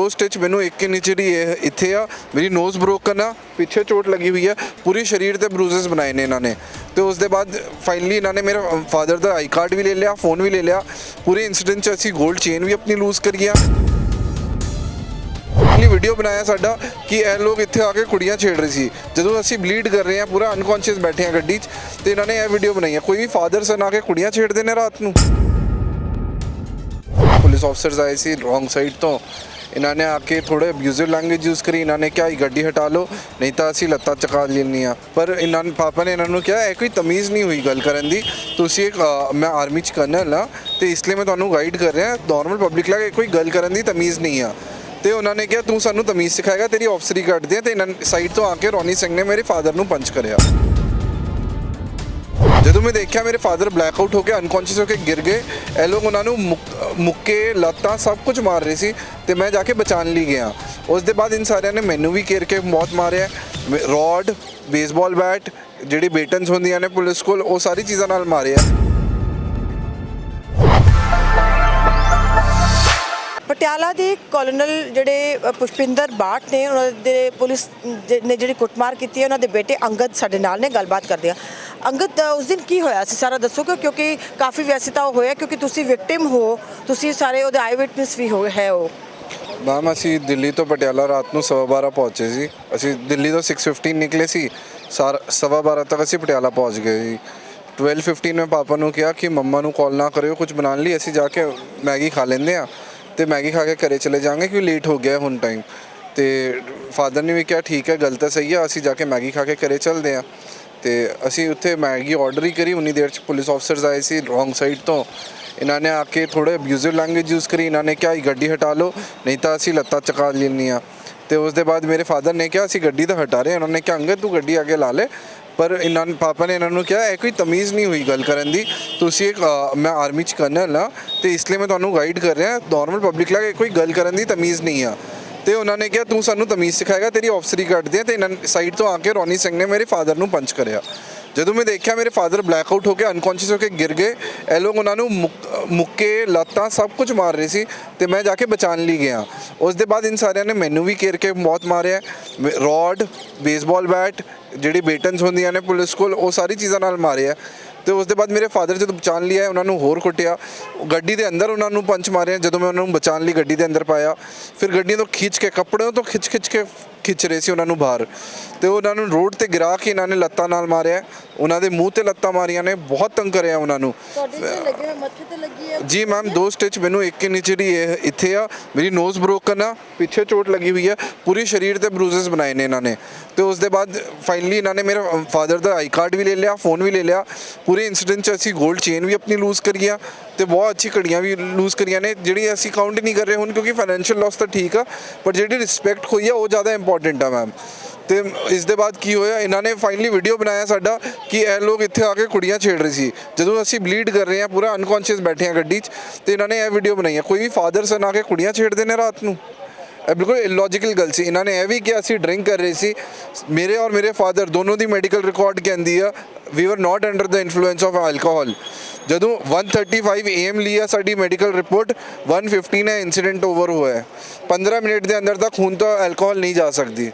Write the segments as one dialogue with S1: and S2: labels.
S1: ਦੋ ਸਟਿਚ ਮੈਨੂੰ ਇੱਕ ਇੰਚ ਜਿਹੜੀ ਇਹ ਇੱਥੇ ਆ, ਮੇਰੀ ਨੋਜ਼ ਬ੍ਰੋਕਨ ਆ, ਪਿੱਛੇ ਚੋਟ ਲੱਗੀ ਹੋਈ ਆ, ਪੂਰੇ ਸਰੀਰ ਤੇ ਬਰੂਜ਼ਸ ਬਣਾਏ ਨੇ ਇਹਨਾਂ ਨੇ। ਤੇ ਉਸ ਦੇ ਬਾਅਦ ਫਾਈਨਲੀ ਇਹਨਾਂ ਨੇ ਮੇਰੇ ਫਾਦਰ ਦਾ ਆਈ ਕਾਰਡ ਵੀ ਲੈ ਲਿਆ ਫੋਨ ਵੀ ਲੈ ਲਿਆ। ਪੂਰੇ ਇਨਸੀਡੈਂਟ 'ਚ ਅਸੀਂ 골ਡ ਚੇਨ ਵੀ ਆਪਣੀ ਲੂਜ਼ ਕਰੀ ਆ। ਇਹ ਵੀਡੀਓ ਬਣਾਇਆ ਸਾਡਾ ਕਿ ਇਹ ਲੋਕ ਇੱਥੇ ਆ ਕੇ ਕੁੜੀਆਂ ਛੇੜ ਰਹੇ ਸੀ। ਜਦੋਂ ਅਸੀਂ ਬਲੀਡ ਕਰ ਰਹੇ ਹਾਂ ਪੂਰਾ ਅਨਕੌਂਸ਼ੀਅਸ ਬੈਠੇ ਹਾਂ ਗੱਡੀ 'ਚ, ਤੇ ਇਹਨਾਂ ਨੇ ਇਹ ਵੀਡੀਓ ਬਣਾਈ ਹੈ ਕੋਈ ਵੀ ਫਾਦਰ ਸਨ ਆ ਕੇ ਕੁੜੀਆਂ ਛੇੜਦੇ ਨੇ ਰਾਤ ਨੂੰ। ਪੁਲਿਸ ਆਫਸਰਸ ਆਏ ਸੀ ਰੋਂਗ ਸਾਈਡ ਤੋਂ। ਇਹਨਾਂ ਨੇ ਆ ਕੇ ਥੋੜੇ ਅਬਿਊਜ਼ਿਵ ਲੈਂਗੁਏਜ ਯੂਜ਼ ਕਰੀ ਇਹਨਾਂ ਨੇ ਕਿਹਾ ਇਹ ਗੱਡੀ ਹਟਾ ਲਓ ਨਹੀਂ ਤਾਂ ਅਸੀਂ ਲੱਤਾਂ ਚਕਾ ਲੈਣੀਆਂ ਪਰ ਇਹਨਾਂ ਨੇ ਪਾਪਾ ਨੇ ਇਹਨਾਂ ਨੂੰ ਕਿਹਾ ਇਹ ਕੋਈ ਤਮੀਜ਼ ਨਹੀਂ ਹੋਈ ਗੱਲ ਕਰਨ ਦੀ। ਤੁਸੀਂ ਇੱਕ ਅ, ਮੈਂ ਆਰਮੀ ਚ ਕਰਨਲ ਹਾਂ ਤੇ ਇਸ ਲਈ ਮੈਂ ਤੁਹਾਨੂੰ ਗਾਈਡ ਕਰ ਰਿਹਾ ਨਾਰਮਲ ਪਬਲਿਕ ਲਈ ਕੋਈ ਗੱਲ ਕਰਨ ਦੀ ਤਮੀਜ਼ ਨਹੀਂ ਆ। ਤੇ ਉਹਨਾਂ ਨੇ ਕਿਹਾ ਤੂੰ ਸਾਨੂੰ ਤਮੀਜ਼ ਸਿਖਾਏਗਾ ਤੇਰੀ ਆਫਸਰੀ ਕੱਢਦੇ ਆ ਤੇ ਇਹਨਾਂ ਸਾਈਡ ਤੋਂ ਆ ਕੇ ਰੋਨੀ ਸਿੰਘ ਨੇ ਮੇਰੇ ਫਾਦਰ ਨੂੰ ਪੰਚ ਕਰਿਆ। ਜਦੋਂ ਮੈਂ ਦੇਖਿਆ ਮੇਰੇ ਫਾਦਰ ਬਲੈਕ ਆਊਟ ਹੋ ਕੇ ਅਨਕੌਂਸ਼ੀਅਸ ਹੋ ਕੇ ਗਿਰ ਗਏ, ਇਹ ਲੋਕ ਉਹਨਾਂ ਨੂੰ ਮੁੱਕੇ ਲੱਤਾਂ ਸਭ ਕੁਝ ਮਾਰ ਰਹੇ ਸੀ ਤੇ ਮੈਂ ਜਾ ਕੇ ਬਚਾਉਣ ਲਈ ਗਿਆ। ਉਸ ਦੇ ਬਾਅਦ ਇਨ ਸਾਰਿਆਂ ਨੇ ਮੈਨੂੰ ਵੀ ਘੇਰ ਕੇ ਬਹੁਤ ਮਾਰਿਆ। ਰੋਡ ਬੇਸਬਾਲ ਬੈਟ ਜਿਹੜੀ ਬੇਟਨਸ ਹੁੰਦੀਆਂ ਨੇ ਪੁਲਿਸ ਕੋਲ, ਉਹ ਸਾਰੀ ਚੀਜ਼ਾਂ ਨਾਲ ਮਾਰਿਆ।
S2: ਪਟਿਆਲਾ ਦੇ ਕੋਲੋਨਲ ਜਿਹੜੇ ਪੁਸ਼ਪਿੰਦਰ ਬਾਟ ਨੇ, ਉਹਨਾਂ ਦੇ ਪੁਲਿਸ ਨੇ ਜਿਹੜੀ ਕੁੱਟਮਾਰ ਕੀਤੀ ਹੈ, ਉਹਨਾਂ ਦੇ ਬੇਟੇ ਅੰਗਦ ਸਾਡੇ ਨਾਲ ਨੇ, ਗੱਲਬਾਤ ਕਰਦੇ ਆ ਅੰਗਦ ਉਸ ਦਿਨ ਕੀ ਹੋਇਆ ਸੀ? ਸਾਰਾ ਦੱਸੋ ਕਿਉਂਕਿ ਕਾਫੀ ਵੈਸੇ ਤਾਂ ਉਹ ਹੋਇਆ, ਕਿਉਂਕਿ ਤੁਸੀਂ ਵਿਕਟਿਮ ਹੋ, ਤੁਸੀਂ ਸਾਰੇ ਉਹਦੇ ਆਈ ਵਿਟਨੈਸ ਵੀ ਹੋ, ਹੈ ਉਹ।
S1: ਮੈਮ, ਅਸੀਂ ਦਿੱਲੀ ਤੋਂ ਪਟਿਆਲਾ ਰਾਤ ਨੂੰ ਸਵਾ ਬਾਰਾਂ ਪਹੁੰਚੇ ਸੀ। ਅਸੀਂ ਦਿੱਲੀ ਤੋਂ 6:15 ਨਿਕਲੇ ਸੀ। ਸਾਰ, ਸਵਾ ਬਾਰਾਂ ਤੱਕ ਅਸੀਂ ਪਟਿਆਲਾ ਪਹੁੰਚ ਗਏ ਸੀ 12:15 ਮੈਂ ਪਾਪਾ ਨੂੰ ਕਿਹਾ ਕਿ ਮੰਮਾ ਨੂੰ ਕਾਲ ਨਾ ਕਰਿਓ ਕੁਝ ਬਣਾਉਣ ਲਈ ਅਸੀਂ ਜਾ ਕੇ ਮੈਗੀ ਖਾ ਲੈਂਦੇ ਆ ਤੇ ਮੈਗੀ ਖਾ ਕੇ ਘਰੇ ਚਲੇ ਜਾਾਂਗੇ ਕਿਉਂਕਿ ਲੇਟ ਹੋ ਗਿਆ ਹੁਣ ਟਾਈਮ ਤੇ ਫਾਦਰ ਨੇ ਵੀ ਕਿਹਾ, ਠੀਕ ਹੈ, ਗੱਲ ਤਾਂ ਸਹੀ ਆ, ਅਸੀਂ ਜਾ ਕੇ ਮੈਗੀ ਖਾ ਕੇ ਘਰੇ ਚਲਦੇ ਆ ਤੇ ਅਸੀਂ ਉੱਥੇ ਮੈਗੀ ਆਰਡਰ ਹੀ ਕਰੀ ਉਨੀ ਦੇਰ ਚ ਪੁਲਿਸ ਆਫਸਰਸ ਆਏ ਸੀ ਰੋਂਗ ਸਾਈਡ ਤੋਂ। ਇਹਨਾਂ ਨੇ ਆ ਕੇ ਥੋੜੇ ਅਬਿਊਜ਼ਿਵ ਲੈਂਗੁਏਜ ਯੂਜ਼ ਕਰੀ ਇਹਨਾਂ ਨੇ ਕਿਹਾ ਇਹ ਗੱਡੀ ਹਟਾ ਲਓ ਨਹੀਂ ਤਾਂ ਅਸੀਂ ਲੱਤਾਂ ਚਕਾ ਲੈਣੀਆਂ ਤੇ ਉਸ ਦੇ ਬਾਅਦ ਮੇਰੇ ਫਾਦਰ ਨੇ ਕਿਹਾ ਅਸੀਂ ਗੱਡੀ ਤਾਂ ਹਟਾ ਰਹੇ ਉਹਨਾਂ ਨੇ ਕਿਹਾ ਅੰਗਦ ਤੂੰ ਗੱਡੀ ਅੱਗੇ ਲਾ ਲੈ। ਪਰ ਇਹਨਾਂ ਨੇ ਪਾਪਾ ਨੇ ਇਹਨਾਂ ਨੂੰ ਕਿਹਾ ਇਹ ਕੋਈ ਤਮੀਜ਼ ਨਹੀਂ ਹੋਈ ਗੱਲ ਕਰਨ ਦੀ। ਤੁਸੀਂ ਇੱਕ ਅ, ਮੈਂ ਆਰਮੀ ਚ ਕਰਨਲ ਆ ਤੇ ਇਸ ਲਈ ਮੈਂ ਤੁਹਾਨੂੰ ਗਾਈਡ ਕਰ ਰਿਹਾ। ਨਾਰਮਲ ਪਬਲਿਕ ਲਈ ਕੋਈ ਗੱਲ ਕਰਨ ਦੀ ਤਮੀਜ਼ ਨਹੀਂ ਆ। ਤੇ ਉਹਨਾਂ ਨੇ ਕਿਹਾ, ਤੂੰ ਸਾਨੂੰ ਤਮੀਜ਼ ਸਿਖਾਏਗਾ, ਤੇਰੀ ਆਫਸਰੀ ਕੱਢਦੇ ਆ ਤੇ ਇਹਨਾਂ ਸਾਈਡ ਤੋਂ ਆ ਕੇ ਰੋਨੀ ਸਿੰਘ ਨੇ ਮੇਰੇ ਫਾਦਰ ਨੂੰ ਪੰਚ ਕਰਿਆ। ਜਦੋਂ ਮੈਂ ਦੇਖਿਆ, ਮੇਰੇ ਫਾਦਰ ਬਲੈਕ ਆਊਟ ਹੋ ਕੇ ਅਨਕੌਂਸ਼ੀਅਸ ਹੋ ਕੇ ਗਿਰ ਗਏ। ਇਹ ਲੋਕ ਉਹਨਾਂ ਨੂੰ ਮੁੱਕ- ਮੁੱਕੇ, ਲੱਤਾਂ ਸਭ ਕੁਝ ਮਾਰ ਰਹੇ ਸੀ ਤੇ ਮੈਂ ਜਾ ਕੇ ਬਚਾਉਣ ਲਈ ਗਿਆ। ਉਸ ਦੇ ਬਾਅਦ ਇਨ ਸਾਰਿਆਂ ਨੇ ਮੈਨੂੰ ਵੀ ਘੇਰ ਕੇ ਬਹੁਤ ਮਾਰਿਆ। ਰੋਡ ਬੇਸਬਾਲ ਬੈਟ ਜਿਹੜੀ ਬੇਟਨਸ ਹੁੰਦੀਆਂ ਨੇ ਪੁਲਿਸ ਕੋਲ, ਉਹ ਸਾਰੀ ਚੀਜ਼ਾਂ ਨਾਲ ਮਾਰਿਆ। ਤੇ ਉਸ ਦੇ ਬਾਅਦ ਮੇਰੇ ਫਾਦਰ ਜਦੋਂ ਬਚਾਉਣ ਲਈ ਆਏ ਉਹਨਾਂ ਨੂੰ ਹੋਰ ਕੁੱਟਿਆ। ਗੱਡੀ ਦੇ ਅੰਦਰ ਉਹਨਾਂ ਨੂੰ ਪੰਚ ਮਾਰਿਆ ਜਦੋਂ ਮੈਂ ਉਹਨਾਂ ਨੂੰ ਬਚਾਉਣ ਲਈ ਗੱਡੀ ਦੇ ਅੰਦਰ ਪਾਇਆ। ਫਿਰ ਗੱਡੀਆਂ ਤੋਂ ਖਿੱਚ ਕੇ ਕੱਪੜਿਆਂ ਤੋਂ ਖਿੱਚ ਖਿੱਚ ਕੇ ਖਿੱਚ ਰਹੇ ਸੀ ਉਹਨਾਂ ਨੂੰ ਬਾਹਰ। ਤੇ ਉਹਨਾਂ ਨੂੰ ਰੋਡ ਤੇ ਗਿਰਾ ਕੇ ਇਹਨਾਂ ਨੇ ਲੱਤਾਂ ਨਾਲ ਮਾਰਿਆ। ਉਹਨਾਂ ਦੇ ਮੂੰਹ ਤੇ ਲੱਤਾਂ ਮਾਰੀਆਂ ਨੇ ਬਹੁਤ ਤੰਗ ਕਰਿਆ ਉਹਨਾਂ ਨੂੰ। ਜੀ ਮੈਮ ਦੋ ਸਟਿਚ ਮੈਨੂੰ ਇੱਕ ਇੰਚ ਜਿਹੜੀ ਇਹ ਇੱਥੇ ਆ ਮੇਰੀ ਨੋਜ਼ ਬ੍ਰੋਕਨ ਆ ਪਿੱਛੇ ਚੋਟ ਲੱਗੀ ਹੋਈ ਹੈ ਪੂਰੀ ਸਰੀਰ ਤੇ ਬਰੂਜ਼ਸ ਬਣਾਏ ਨੇ ਇਹਨਾਂ ਨੇ। ਤੇ ਉਸ ਦੇ ਬਾਅਦ ਫਾਈਨਲੀ ਇਹਨਾਂ ਨੇ ਮੇਰੇ ਫਾਦਰ ਦਾ ਆਈ ਕਾਰਡ ਵੀ ਲੈ ਲਿਆ ਫੋਨ ਵੀ ਲੈ ਲਿਆ। ਪੂਰੇ ਇਨਸੀਡੈਂਟ 'ਚ ਅਸੀਂ 골ਡ ਚੇਨ ਵੀ ਆਪਣੀ ਲੂਜ਼ ਕਰੀ ਆ ਤੇ ਬਹੁਤ ਅੱਛੀ ਘੜੀਆਂ ਵੀ ਲੂਜ਼ ਕਰੀਆਂ ਨੇ, ਜਿਹੜੀ ਅਸੀਂ ਕਾਊਂਟ ਨਹੀਂ ਕਰ ਰਹੇ ਹੁਣ ਕਿਉਂਕਿ ਫਾਈਨੈਂਸ਼ੀਅਲ ਲਾਸ ਤਾਂ ਠੀਕ ਆ, ਪਰ ਜਿਹੜੀ ਰਿਸਪੈਕਟ ਹੋਈ ਆ ਉਹ ਜ਼ਿਆਦਾ ਇੰਪੋਰਟੈਂਟ ਆ ਮੈਮ ਤੇ ਇਸ ਦੇ ਬਾਅਦ ਕੀ ਹੋਇਆ, ਇਹਨਾਂ ਨੇ ਫਾਈਨਲੀ ਵੀਡੀਓ ਬਣਾਇਆ ਸਾਡਾ ਕਿ ਇਹ ਲੋਕ ਇੱਥੇ ਆ ਕੇ ਕੁੜੀਆਂ ਛੇੜ ਰਹੇ ਸੀ। ਜਦੋਂ ਅਸੀਂ ਬਲੀਡ ਕਰ ਰਹੇ ਹਾਂ ਪੂਰਾ ਅਨਕੌਂਸ਼ੀਅਸ ਬੈਠੇ ਹਾਂ ਗੱਡੀ 'ਚ, ਤੇ ਇਹਨਾਂ ਨੇ ਇਹ ਵੀਡੀਓ ਬਣਾਈ ਹੈ ਕੋਈ ਵੀ ਫਾਦਰ ਸਨ ਆ ਕੇ ਕੁੜੀਆਂ ਛੇੜਦੇ ਨੇ ਰਾਤ ਨੂੰ। ਇਹ ਬਿਲਕੁਲ ਇਲੌਜੀਕਲ ਗੱਲ ਸੀ। ਇਹਨਾਂ ਨੇ ਇਹ ਵੀ ਕਿਹਾ ਅਸੀਂ ਡਰਿੰਕ ਕਰ ਰਹੇ ਸੀ। ਮੇਰੇ ਔਰ ਮੇਰੇ ਫਾਦਰ ਦੋਨੋਂ ਦੀ ਮੈਡੀਕਲ ਰਿਕਾਰਡ ਕਹਿੰਦੀ ਆ we were not under the influence of alcohol ਜਦੋਂ 135 ਏਐਮ ਲਿਆ ਸਾਡੀ ਮੈਡੀਕਲ ਰਿਪੋਰਟ 115 ਹੈ ਇਨਸੀਡੈਂਟ ਓਵਰ ਹੋਇਆ ਹੈ। 15 ਮਿੰਟ ਦੇ ਅੰਦਰ ਤੱਕ ਖੂਨ ਤੋਂ ਐਲਕੋਹਲ ਨਹੀਂ ਜਾ ਸਕਦੀ।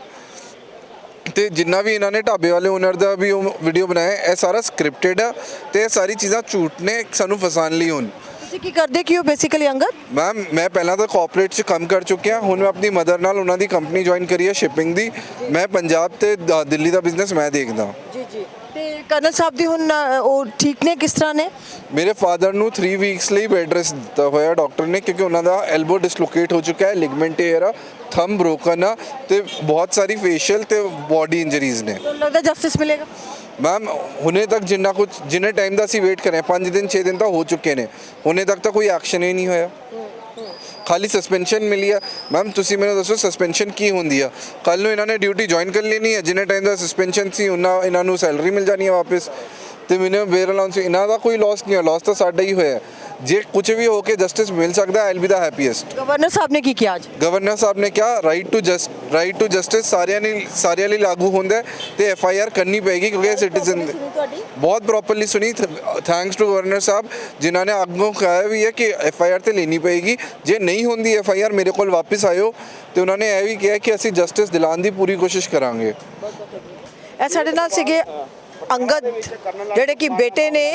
S1: ਤੇ ਜਿੰਨਾ ਵੀ ਇਹਨਾਂ ਨੇ ਢਾਬੇ ਵਾਲੇ ਓਨਰ ਦਾ ਵੀ ਉਹ ਵੀਡੀਓ ਬਣਾਇਆ, ਇਹ ਸਾਰਾ ਸਕ੍ਰਿਪਟਡ ਆ ਤੇ ਇਹ ਸਾਰੀ ਚੀਜ਼ਾਂ ਝੂਠ ਨੇ, ਸਾਨੂੰ ਫਸਾਉਣ ਲਈ ਹੁਣ।
S2: ਤੁਸੀਂ ਕੀ ਕਰਦੇ ਕੀ ਹੋ ਬੇਸਿਕਲੀ ਅੰਗਦ?
S1: ਮੈਮ ਮੈਂ ਪਹਿਲਾਂ ਤਾਂ ਕਾਰਪੋਰੇਟ 'ਚ ਕੰਮ ਕਰ ਚੁੱਕਿਆ ਹੁਣ ਮੈਂ ਆਪਣੀ ਮਦਰ ਨਾਲ ਉਹਨਾਂ ਦੀ ਕੰਪਨੀ ਜੁਆਇਨ ਕਰੀ ਹੈ ਸ਼ਿਪਿੰਗ ਦੀ। ਮੈਂ ਪੰਜਾਬ ਤੇ ਦ- ਦਿੱਲੀ ਦਾ ਬਿਜ਼ਨਸ ਮੈਂ ਦੇਖਦਾ
S2: ਜੀ ਜੀ। ਤੇ ਕਰਨਲ ਸਾਹਿਬ ਦੀ ਹੁਣ ਅ, ਉਹ ਠੀਕ ਨੇ ਕਿਸ ਤਰ੍ਹਾਂ ਨੇ?
S1: ਮੇਰੇ ਫਾਦਰ ਨੂੰ 3 ਵੀਕਸ ਲਈ ਬੈੱਡ ਰੈਸਟ ਦਿੱਤਾ ਹੋਇਆ ਡਾਕਟਰ ਨੇ ਕਿਉਂਕਿ ਉਹਨਾਂ ਦਾ ਐਲਬੋ ਡਿਸਲੋਕੇਟ ਹੋ ਚੁੱਕਾ ਹੈ ਲਿਗਮੈਂਟ ਏਅਰ ਆ ਥੰਬ ਬ੍ਰੋਕਨ ਆ ਤੇ ਬਹੁਤ ਸਾਰੀ ਫੇਸ਼ੀਅਲ ਤੇ ਬਾਡੀ ਇੰਜਰੀਜ਼ ਨੇ।
S2: ਤੁਹਾਨੂੰ ਲੱਗਦਾ ਜਸਟਿਸ ਮਿਲੇਗਾ?
S1: ਮੈਮ ਹੁਣੇ ਤੱਕ ਜਿੰਨਾ ਕੁਝ ਜਿੰਨੇ ਟਾਈਮ ਦਾ ਅਸੀਂ ਵੇਟ ਕਰ ਰਹੇ ਹਾਂ 5 ਦਿਨ 6 ਦਿਨ ਤਾਂ ਹੋ ਚੁੱਕੇ ਨੇ। ਹੁਣੇ ਤੱਕ ਤਾਂ ਕੋਈ ਐਕਸ਼ਨ ਹੀ ਨਹੀਂ ਹੋਇਆ। ਖਾਲੀ ਸਸਪੈਂਸ਼ਨ ਮਿਲੀ ਆ। ਮੈਮ ਤੁਸੀਂ ਮੈਨੂੰ ਦੱਸੋ ਸਸਪੈਂਸ਼ਨ ਕੀ ਹੁੰਦੀ ਆ? ਕੱਲ ਨੂੰ ਇਹਨਾਂ ਨੇ ਡਿਊਟੀ ਜੁਆਇਨ ਕਰ ਲੈਣੀ ਹੈ ਜਿੰਨੇ ਟਾਈਮ ਦਾ ਸਸਪੈਂਸ਼ਨ ਸੀ, ਉਹਨਾਂ, ਇਹਨਾਂ ਨੂੰ ਸੈਲਰੀ ਮਿਲ ਜਾਣੀ ਹੈ ਵਾਪਸ। ਤੇ ਮਿਨੀਮਮ ਬੇਰ ਅਲਾਉਂਸ ਇਹਨਾਂ ਦਾ ਕੋਈ ਲਾਸ ਨਹੀਂ ਹੈ ਲਾਸ ਤਾਂ ਸਾਡਾ ਹੀ ਹੋਇਆ। ਜੇ ਕੁਝ ਵੀ ਹੋ ਕੇ ਜਸਟਿਸ ਮਿਲ ਸਕਦਾ I be the happiest
S2: governor ਸਾਹਿਬ ਨੇ ਕੀ ਕਿਹਾ ਅੱਜ?
S1: ਗਵਰਨਰ ਸਾਹਿਬ ਨੇ ਕਿਹਾ right to just right to justice ਸਾਰਿਆਂ ਨੇ ਸਾਰਿਆਂ ਲਈ ਲਾਗੂ ਹੁੰਦਾ ਤੇ ਐਫ ਆਈ ਆਰ ਕਰਨੀ ਪਏਗੀ ਕਿਉਂਕਿ ਸਿਟੀਜ਼ਨ ਬਹੁਤ ਪ੍ਰੋਪਰਲੀ ਸੁਣੀ। ਥੈਂਕਸ ਟੂ ਗਵਰਨਰ ਸਾਹਿਬ ਜਿਨ੍ਹਾਂ ਨੇ ਅੱਗੋਂ ਕਿਹਾ ਵੀ ਹੈ ਕਿ ਐਫ ਆਈ ਆਰ ਤੇ ਲੈਣੀ ਪਏਗੀ। ਜੇ ਨਹੀਂ ਹੁੰਦੀ ਐਫ ਆਈ ਆਰ ਮੇਰੇ ਕੋਲ ਵਾਪਸ ਆਇਓ। ਤੇ ਉਹਨਾਂ ਨੇ ਇਹ ਵੀ ਕਿਹਾ ਕਿ ਅਸੀਂ ਜਸਟਿਸ ਦਿਲਾਉਣ ਦੀ ਪੂਰੀ ਕੋਸ਼ਿਸ਼ ਕਰਾਂਗੇ।
S2: ਇਹ ਸਾਡੇ ਨਾਲ ਸੀਗੇ ਅੰਗਦ ਜਿਹੜੇ ਕਿ ਬੇਟੇ ਨੇ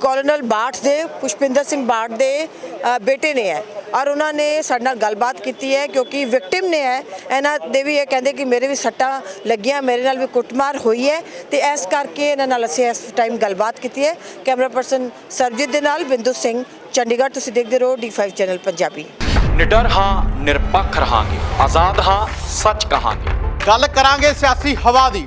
S2: ਕੋਲੋਨਲ ਬਾਠ ਦੇ ਪੁਸ਼ਪਿੰਦਰ ਸਿੰਘ ਬਾਠ ਦੇ ਬੇਟੇ ਨੇ ਹੈ ਔਰ ਉਹਨਾਂ ਨੇ ਸਾਡੇ ਨਾਲ ਗੱਲਬਾਤ ਕੀਤੀ ਹੈ ਕਿਉਂਕਿ ਵਿਕਟਿਮ ਨੇ ਹੈ ਇਹਨਾਂ ਦੇ ਵੀ ਇਹ ਕਹਿੰਦੇ ਕਿ ਮੇਰੇ ਵੀ ਸੱਟਾਂ ਲੱਗੀਆਂ ਮੇਰੇ ਨਾਲ ਵੀ ਕੁੱਟਮਾਰ ਹੋਈ ਹੈ। ਤੇ ਇਸ ਕਰਕੇ ਇਹਨਾਂ ਨਾਲ ਅਸੀਂ ਇਸ ਟਾਈਮ ਗੱਲਬਾਤ ਕੀਤੀ ਹੈ। ਕੈਮਰਾ ਪਰਸਨ ਸਰਬਜੀਤ ਦੇ ਨਾਲ ਬਿੰਦੂ ਸਿੰਘ ਚੰਡੀਗੜ੍ਹ ਤੁਸੀਂ ਦੇਖਦੇ ਰਹੋ D5 ਚੈਨਲ ਪੰਜਾਬੀ।
S3: ਨਿਡਰ ਹਾਂ ਨਿਰਪੱਖ ਰਹਾਂਗੇ। ਆਜ਼ਾਦ ਹਾਂ ਸੱਚ ਕਹਾਂਗੇ।
S4: ਗੱਲ ਕਰਾਂਗੇ ਸਿਆਸੀ ਹਵਾ ਦੀ।